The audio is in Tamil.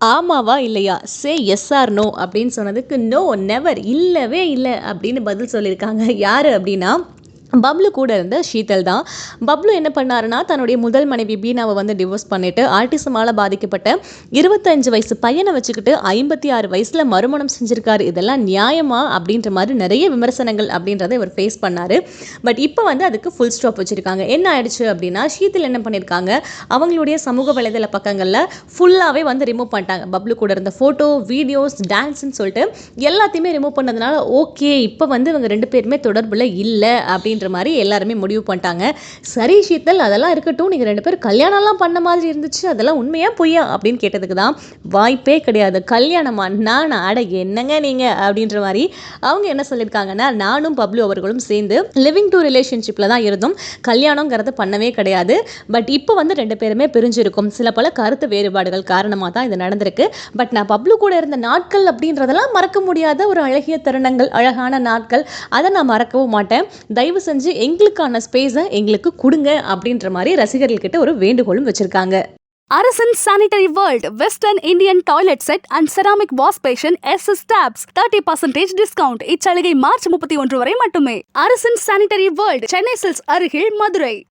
ஆமாவா இல்லையா? சே எஸ் ஆர் நோ அப்படின்னு சொன்னதுக்கு நோ நெவர் இல்லவே இல்லை அப்படின்னு பதில் சொல்லியிருக்காங்க. யார் அப்படின்னா பப்ளு கூட இருந்த ஷீதல் தான். பப்ளு என்ன பண்ணாருன்னா தன்னுடைய முதல் மனைவி பீனாவை வந்து டிவோர்ஸ் பண்ணிட்டு ஆர்டிசமால் பாதிக்கப்பட்ட இருபத்தஞ்சு வயசு பையனை வச்சுக்கிட்டு ஐம்பத்தி ஆறு வயசில் மறுமணம் செஞ்சுருக்காரு. இதெல்லாம் நியாயமா? அப்படின்ற மாதிரி நிறைய விமர்சனங்கள் அப்படின்றத இவர் ஃபேஸ் பண்ணார். பட் இப்போ வந்து அதுக்கு ஃபுல் ஸ்டாப் வச்சுருக்காங்க. என்ன ஆயிடுச்சு அப்படின்னா ஷீதல் என்ன பண்ணியிருக்காங்க அவங்களுடைய சமூக வலைதள பக்கங்களில் ஃபுல்லாகவே வந்து ரிமூவ் பண்ணிட்டாங்க. பப்ளு கூட இருந்த ஃபோட்டோ வீடியோஸ் டான்ஸ்ன்னு சொல்லிட்டு எல்லாத்தையுமே ரிமூவ் பண்ணதுனால ஓகே இப்போ வந்து இவங்க ரெண்டு பேருமே தொடர்பில் இல்லை அப்படின்ற மாதிரி எல்லாருமே முடிவு பண்ணிட்டாங்க. சரி ஷீத்தல் அதெல்லாம் இருக்கட்டும். நீங்கள் ரெண்டு பேரும் கல்யாணம்லாம் பண்ண மாதிரி இருந்துச்சு. அதெல்லாம் உண்மையா பொய்யா? அப்படின்னு கேட்டதுக்கு தான் வாய்ப்பே கிடையாது. கல்யாணமா? நான்? அட என்னங்க நீங்கள் அப்படின்ற மாதிரி அவங்க என்ன சொல்லியிருக்காங்கன்னா நானும் பப்ளு அவர்களும் சேர்ந்து லிவிங் டு ரிலேஷன்ஷிப்பில் தான் இருந்தோம். கல்யாணங்கிறது பண்ணவே கிடையாது. பட் இப்போ வந்து ரெண்டு பேருமே பிரிஞ்சிருக்கும். சில பல கருத்து வேறுபாடுகள் காரணமாக தான் இது நடந்திருக்கு. பட் நான் பப்ளு கூட இருந்த நாட்கள் அப்படின்றதெல்லாம் மறக்க முடியாத ஒரு அழகிய தருணங்கள் அழகான நாட்கள். அதை நான் மறக்கவும் மாட்டேன். தயவு செஞ்சு எங்களுக்கான ஸ்பேஸை எங்களுக்கு கொடுங்க அப்படின்ற மாதிரி ரசிகர்கள்கிட்ட ஒரு வேண்டுகோளும் வச்சுருக்காங்க. Arasan sanitary world western Indian toilet set and ceramic wash basin S S taps thirty percentage discount இச்சலுகை மார்ச் முப்பத்தி ஒன்று வரை மட்டுமே. அரசன் சானிட்டரி வேர்ல்ட் சென்னை சில்ஸ் அருகில் மதுரை.